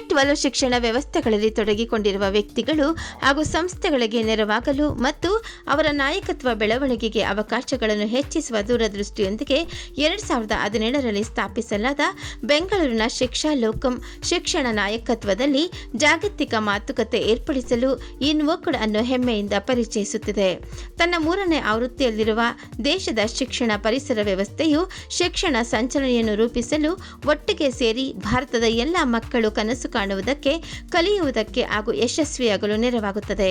Twelve ಶಿಕ್ಷಣ ವ್ಯವಸ್ಥೆಗಳಲ್ಲಿ ತೊಡಗಿಕೊಂಡಿರುವ ವ್ಯಕ್ತಿಗಳು ಹಾಗೂ ಸಂಸ್ಥೆಗಳಿಗೆ ನೆರವಾಗಲು ಮತ್ತು ಅವರ ನಾಯಕತ್ವ ಬೆಳವಣಿಗೆಗೆ ಅವಕಾಶಗಳನ್ನು ಹೆಚ್ಚಿಸುವ ದೂರದೃಷ್ಟಿಯೊಂದಿಗೆ ಎರಡು ಸಾವಿರದ ಹದಿನೇಳರಲ್ಲಿ ಸ್ಥಾಪಿಸಲಾದ ಬೆಂಗಳೂರಿನ ಶಿಕ್ಷಾ ಲೋಕಂ ಶಿಕ್ಷಣ ನಾಯಕತ್ವದಲ್ಲಿ ಜಾಗತಿಕ ಮಾತುಕತೆ ಏರ್ಪಡಿಸಲು ಇನ್ವೋಕ್ಡ್ ಅನ್ನು ಹೆಮ್ಮೆಯಿಂದ ಪರಿಚಯಿಸುತ್ತಿದೆ. ತನ್ನ ಮೂರನೇ ಆವೃತ್ತಿಯಲ್ಲಿರುವ ದೇಶದ ಶಿಕ್ಷಣ ಪರಿಸರ ವ್ಯವಸ್ಥೆಯು ಶಿಕ್ಷಣ ಸಂಚಲನೆಯನ್ನು ರೂಪಿಸಲು ಒಟ್ಟಿಗೆ ಸೇರಿ ಭಾರತದ ಎಲ್ಲ ಮಕ್ಕಳು ಕನಸು ಕಾಣುವುದಕ್ಕೆ, ಕಲಿಯುವುದಕ್ಕೆ ಹಾಗೂ ಯಶಸ್ವಿಯಾಗಲು ನೆರವಾಗುತ್ತದೆ.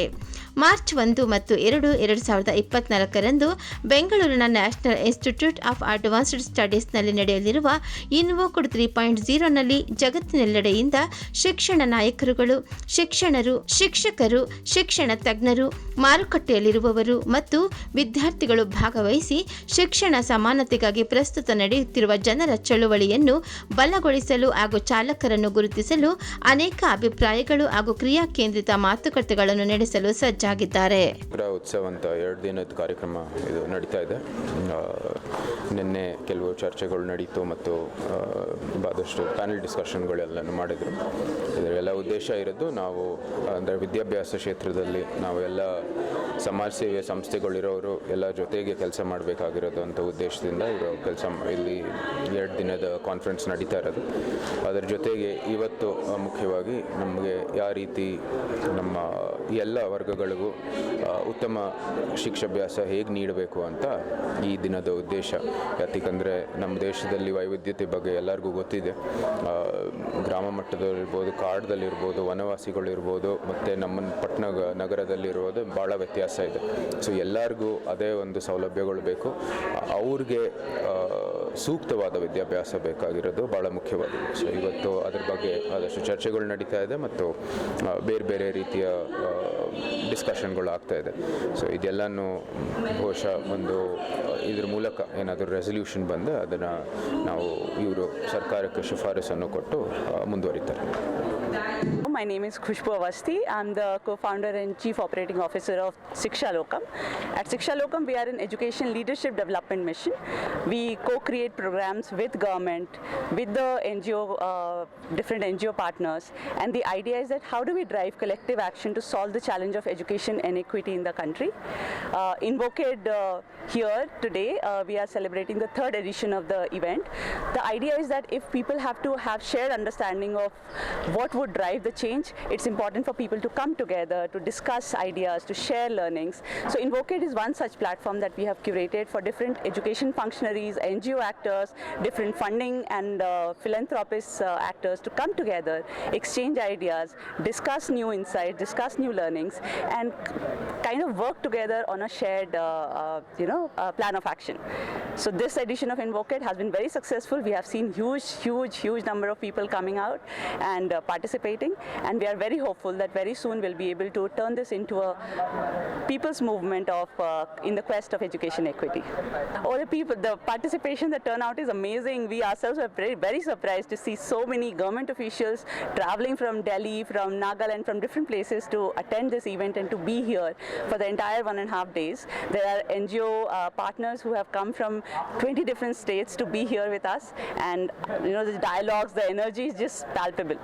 ಮಾರ್ಚ್ ಒಂದು ಮತ್ತು ಎರಡು ಎರಡು ಸಾವಿರದ ಇಪ್ಪತ್ನಾಲ್ಕರಂದು ಬೆಂಗಳೂರಿನ ನ್ಯಾಷನಲ್ ಇನ್ಸ್ಟಿಟ್ಯೂಟ್ ಆಫ್ ಅಡ್ವಾನ್ಸ್ಡ್ ಸ್ಟಡೀಸ್ನಲ್ಲಿ ನಡೆಯಲಿರುವ ಇನ್ವೋಕುಡ್ ತ್ರೀ ಪಾಯಿಂಟ್ ಝೀರೋನಲ್ಲಿ ಜಗತ್ತಿನೆಲ್ಲೆಡೆಯಿಂದ ಶಿಕ್ಷಣ ನಾಯಕರುಗಳು, ಶಿಕ್ಷಣರು, ಶಿಕ್ಷಕರು, ಶಿಕ್ಷಣ ತಜ್ಞರು, ಮಾರುಕಟ್ಟೆಯಲ್ಲಿರುವವರು ಮತ್ತು ವಿದ್ಯಾರ್ಥಿಗಳು ಭಾಗವಹಿಸಿ ಶಿಕ್ಷಣ ಸಮಾನತೆಗಾಗಿ ಪ್ರಸ್ತುತ ನಡೆಯುತ್ತಿರುವ ಜನರ ಚಳುವಳಿಯನ್ನು ಬಲಗೊಳಿಸಲು ಹಾಗೂ ಚಾಲಕರನ್ನು ಗುರುತಿಸಲು ಅನೇಕ ಅಭಿಪ್ರಾಯಗಳು ಹಾಗೂ ಕ್ರಿಯಾ ಕೇಂದ್ರಿತ ಮಾತುಕತೆಗಳನ್ನು ನಡೆಸಲು ಸಜ್ಜಾಗಿದ್ದಾರೆ. ಉತ್ಸವ ಅಂತ ಎರಡು ದಿನದ ಕಾರ್ಯಕ್ರಮ ಇದು ನಡೀತಾ ಇದೆ. ನಿನ್ನೆ ಕೆಲವು ಚರ್ಚೆಗಳು ನಡೀತು ಮತ್ತು ಆದಷ್ಟು ಪ್ಯಾನೆಲ್ ಡಿಸ್ಕಷನ್ಗಳೆಲ್ಲನೂ ಮಾಡಿದರು. ಇದರೆಲ್ಲ ಉದ್ದೇಶ ಇರೋದು ನಾವು, ಅಂದರೆ ವಿದ್ಯಾಭ್ಯಾಸ ಕ್ಷೇತ್ರದಲ್ಲಿ ನಾವು ಎಲ್ಲ ಸಮಾಜ ಸೇವೆ ಸಂಸ್ಥೆಗಳಿರೋರು ಎಲ್ಲ ಜೊತೆಗೆ ಕೆಲಸ ಮಾಡಬೇಕಾಗಿರೋದು ಅಂತ ಉದ್ದೇಶದಿಂದ ಇವರು ಕೆಲಸ ಇಲ್ಲಿ ಎರಡು ದಿನದ ಕಾನ್ಫರೆನ್ಸ್ ನಡೀತಾ ಇರೋದು. ಅದರ ಜೊತೆಗೆ ಇವತ್ತು ಮುಖ್ಯವಾಗಿ ನಮಗೆ ಯಾವ ರೀತಿ ನಮ್ಮ ಎಲ್ಲ ವರ್ಗಗಳಿಗೂ ಉತ್ತಮ ಶಿಕ್ಷಾಭ್ಯಾಸ ಹೇಗೆ ನೀಡಬೇಕು ಅಂತ ಈ ದಿನದ ಉದ್ದೇಶ. ಯಾಕಂದರೆ ನಮ್ಮ ದೇಶದಲ್ಲಿ ವೈವಿಧ್ಯತೆ ಬಗ್ಗೆ ಎಲ್ಲರಿಗೂ ಗೊತ್ತಿದೆ. ಗ್ರಾಮ ಮಟ್ಟದಲ್ಲಿರ್ಬೋದು, ಕಾಡದಲ್ಲಿರ್ಬೋದು, ವನವಾಸಿಗಳಿರ್ಬೋದು, ಮತ್ತು ನಮ್ಮ ಪಟ್ಟಣ ನಗರದಲ್ಲಿರ್ಬೋದು ಭಾಳ ವ್ಯತ್ಯಾಸ ಇದೆ. ಸೊ ಎಲ್ಲರಿಗೂ ಅದೇ ಒಂದು ಸೌಲಭ್ಯಗಳು ಬೇಕು. ಅವ್ರಿಗೆ ಸೂಕ್ತವಾದ ವಿದ್ಯಾಭ್ಯಾಸ ಬೇಕಾಗಿರೋದು ಭಾಳ ಮುಖ್ಯವಾದ ಸೊ ಇವತ್ತು ಅದ್ರ ಬಗ್ಗೆ ಆದಷ್ಟು ಚರ್ಚೆಗಳು ನಡೀತಾ ಇದೆ ಮತ್ತು ಬೇರೆ ಬೇರೆ ರೀತಿಯ ಡಿಸ್ಕಷನ್ಗಳು ಆಗ್ತಾ ಇದೆ. ಸೊ ಇದೆಲ್ಲನೂ ಬಹುಶಃ ಒಂದು, ಇದ್ರ ಮೂಲಕ ಏನಾದರೂ ರೆಸಲ್ಯೂಷನ್ ಬಂದು ಅದನ್ನು ನಾವು ಇವರು ಸರ್ಕಾರಕ್ಕೆ ಶಿಫಾರಸನ್ನು ಕೊಟ್ಟು ಮುಂದುವರಿತಾರೆ. My name is Khushbu Avasti. I'm the co-founder and chief operating officer of Siksha Lokam. At Siksha Lokam, we are an education leadership development mission. We co-create programs with government, with the NGO, uh, different NGO partners. And the idea is that how do we drive collective action to solve the challenge of education inequity in the country? Uh, invoked uh, here today, uh, we are celebrating the third edition of the event. The idea is that if people have to have shared understanding of what would drive the change, it's important for people to come together to discuss ideas, to share learnings. So Invocate is one such platform that we have curated for different education functionaries, NGO actors, different funding and uh, philanthropist uh, actors to come together, exchange ideas, discuss new insights, discuss new learnings, and kind of work together on a shared, uh, uh, you know, uh, plan of action. So this edition of Invocate has been very successful. We have seen huge, huge, huge number of people coming out and uh, participating, and we are very hopeful that very soon we'll be able to turn this into a people's movement of uh, in the quest of education equity. All the people, the participation, the turnout is amazing. We ourselves are very, very surprised to see so many government officials traveling from Delhi, from Nagaland, from different places to attend this event and to be here for the entire one and a half days. There are NGO uh, partners who have come from 20 different states to be here with us, and you know the dialogues, the energy is just palpable.